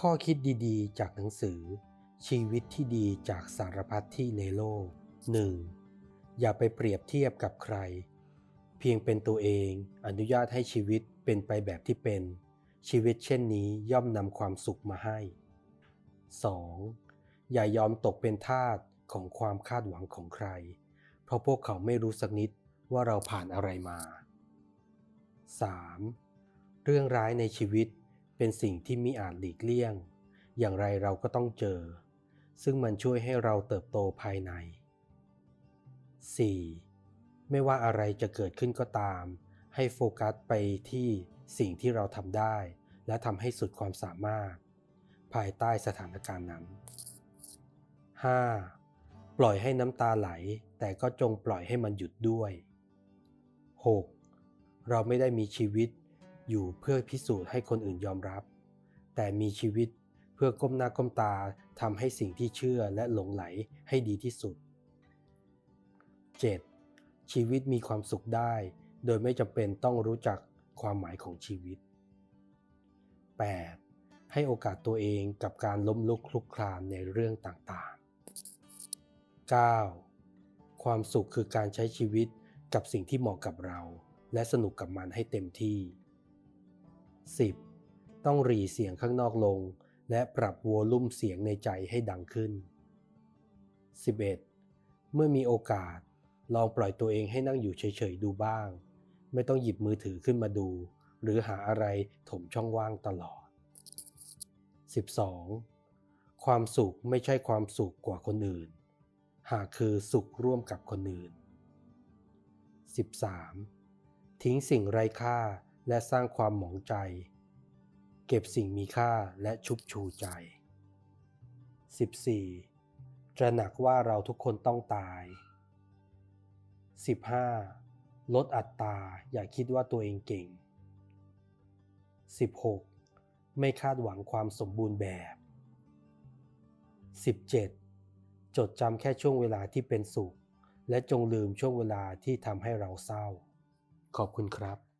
ข้อคิดดีๆ จากหนังสือ ชีวิตที่ดีจากสารพัดที่ในโลก 1. อย่าไปเปรียบเทียบกับใคร เพียงเป็นตัวเองอนุญาตให้ชีวิตเป็นไปแบบที่เป็น ชีวิตเช่นนี้ย่อมนำความสุขมาให้ 2. อย่ายอมตกเป็นทาสของความคาดหวังของใคร เพราะพวกเขาไม่รู้สักนิดว่าเราผ่านอะไรมา 3. เรื่องร้ายในชีวิต เป็นสิ่งที่มิอาจหลีกเลี่ยง อย่างไรเราก็ต้องเจอ ซึ่งมันช่วยให้เราเติบโตภายใน 4. ไม่ว่าอะไรจะเกิดขึ้นก็ตาม ให้โฟกัสไปที่สิ่งที่เราทำได้ และทำให้สุดความสามารถ ภายใต้สถานการณ์นั้น 5. ปล่อยให้น้ำตาไหล แต่ก็จงปล่อยให้มันหยุดด้วย 6. เราไม่ได้มีชีวิต อยู่เพื่อพิสูจน์ให้คนอื่นยอมรับ แต่มีชีวิตเพื่อก้มหน้าก้มตาทำให้สิ่งที่เชื่อและหลงไหลให้ดีที่สุด 7. ชีวิตมีความสุขได้ โดยไม่จำเป็นต้องรู้จักความหมายของชีวิต 8. ให้โอกาสตัวเองกับการล้มลุกคลุกคลานในเรื่องต่างๆ 9. ความสุขคือการใช้ชีวิตกับสิ่งที่เหมาะกับเรา และสนุกกับมันให้เต็มที่ 10. ต้องหรีเสียงข้างนอกลง และปรับโวลุ่มเสียงในใจให้ดังขึ้น 11. เมื่อมีโอกาส ลองปล่อยตัวเองให้นั่งอยู่เฉยๆดูบ้าง ไม่ต้องหยิบมือถือขึ้นมาดู หรือหาอะไรถมช่องว่างตลอด 12. ความสุขไม่ใช่ความสุขกว่าคนอื่น หากคือสุขร่วมกับคนอื่น 13. ทิ้งสิ่งไร้ค่า และสร้างความหมองใจ เก็บสิ่งมีค่าและชุบชูใจ 14. ตระหนักว่าเราทุกคนต้องตาย 15. ลดอัตราอย่าคิดว่าตัวเองเก่ง 16. ไม่คาดหวังความสมบูรณ์แบบ 17. จดจำแค่ช่วงเวลาที่เป็นสุข และจงลืมช่วงเวลาที่ทำให้เราเศร้า ขอบคุณครับ